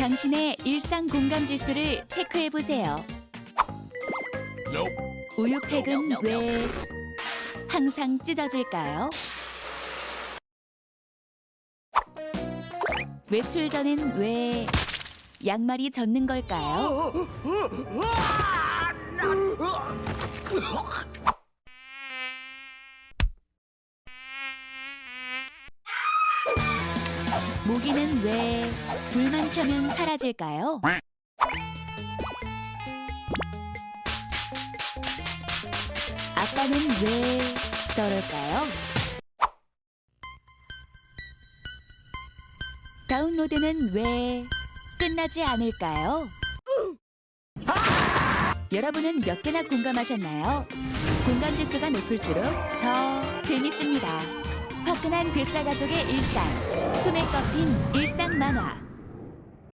당신의 일상 공감 지수를 체크해 보세요. 우유팩은 왜 항상 찢어질까요? 외출 전엔 왜 양말이 젖는 걸까요? 모기는 왜 불만 켜면 사라질까요? 아빠는 왜 저럴까요? 다운로드는 왜 끝나지 않을까요? 여러분은 몇 개나 공감하셨나요? 공감 지수가 높을수록 더 재밌습니다. 화끈한 괴짜 가족의 일상, 손에 꼽힌 일상 만화.